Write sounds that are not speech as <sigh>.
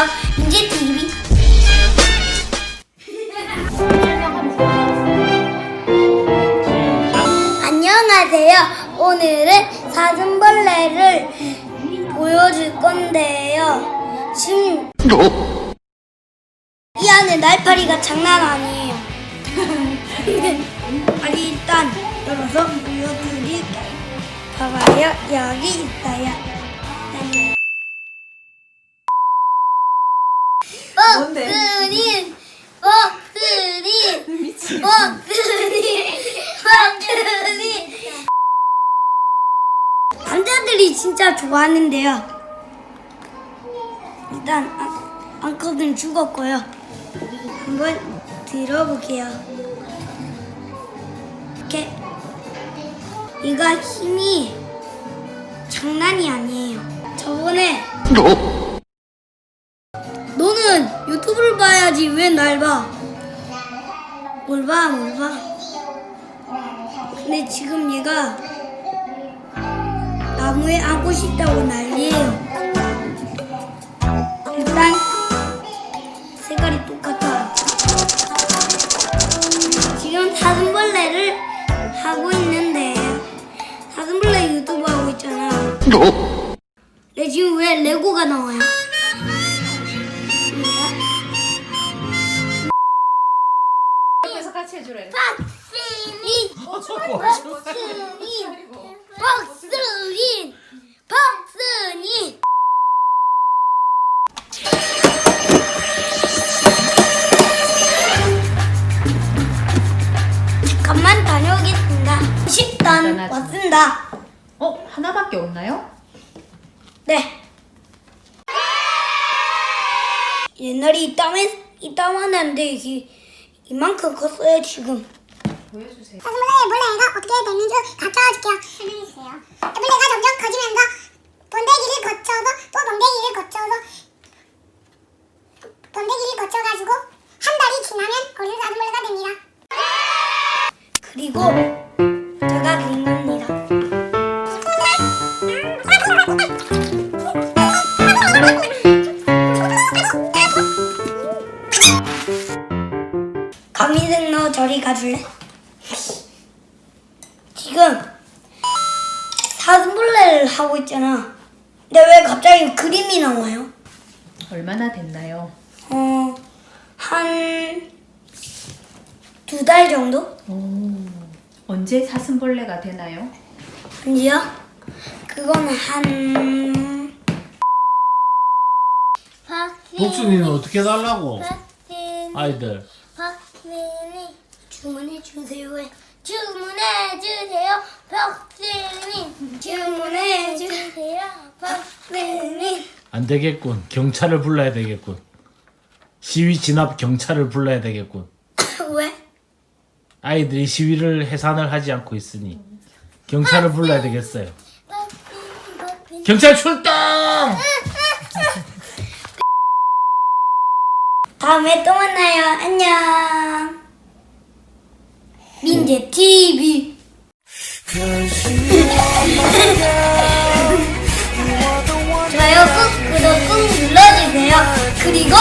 안녕하세요. 인제 TV. 안녕하세요. 오늘은 사슴벌레를 보여줄 건데요. 지금 이 안에 날파리가 장난 아니에요. <laughs> 아니 일단 열어서 보여드릴게요. 봐봐요. 여기 있어요. 뭔데? 버스린 버스린 버스린 버스린 남자들이 진짜 좋아하는데요. 일단 앙- 앙컷은 죽었고요. 한번 들어볼게요. 이렇게 이가 힘이 장난이 아니에요. 저번에 너 봐야지 왜 날 봐? 뭘 봐, 뭘 봐? 근데 지금 얘가 나무에 앉고 싶다고 난리예요. 일단 색깔이 똑같아요. 지금 사슴벌레를 하고 있는데 사슴벌레 유튜브 하고 있잖아. 근데 지금 왜 레고가 나와요? 박스린 어, 박스린 박스린 박스린 잠깐만 다녀오겠습니다. 식단 대단하지. 왔습니다. 어, 하나밖에 없나요? 네. 옛날에 이따만 이따만 한데 이게 이만큼 컸어요 지금 보여주세요. 사슴벌레의 벌레가 어떻게 됐는지 가르쳐줄게요. 설명해주세요. 벌레가 점점 커지면서 번데기를 거쳐서 또 번데기를 거쳐서 번데기를 거쳐가지고 한 달이 지나면 어린 사슴벌레가 됩니다. 그리고 강민생 너 저리 가줄래? 지금 사슴벌레를 하고 있잖아. 근데 왜 갑자기 그림이 나와요? 얼마나 됐나요? 어, 한 두 달 정도? 오, 언제 사슴벌레가 되나요? 아니요. 그거는 한 복순이는 어떻게 달라고? 아이들. 박스니 주문해 주세요. 주문해 주세요. 박스니 주문해 주세요. 박스니 안 되겠군. 경찰을 불러야 되겠군. 시위 진압 경찰을 불러야 되겠군. <coughs> 왜? 아이들이 시위를 해산을 하지 않고 있으니 경찰을 불러야 되겠어요. 경찰 출동! <coughs> 다음에 또 만나요. 안녕. 민재 TV. <laughs> 좋아요 꾹 구독 꾹 눌러주세요. 그리고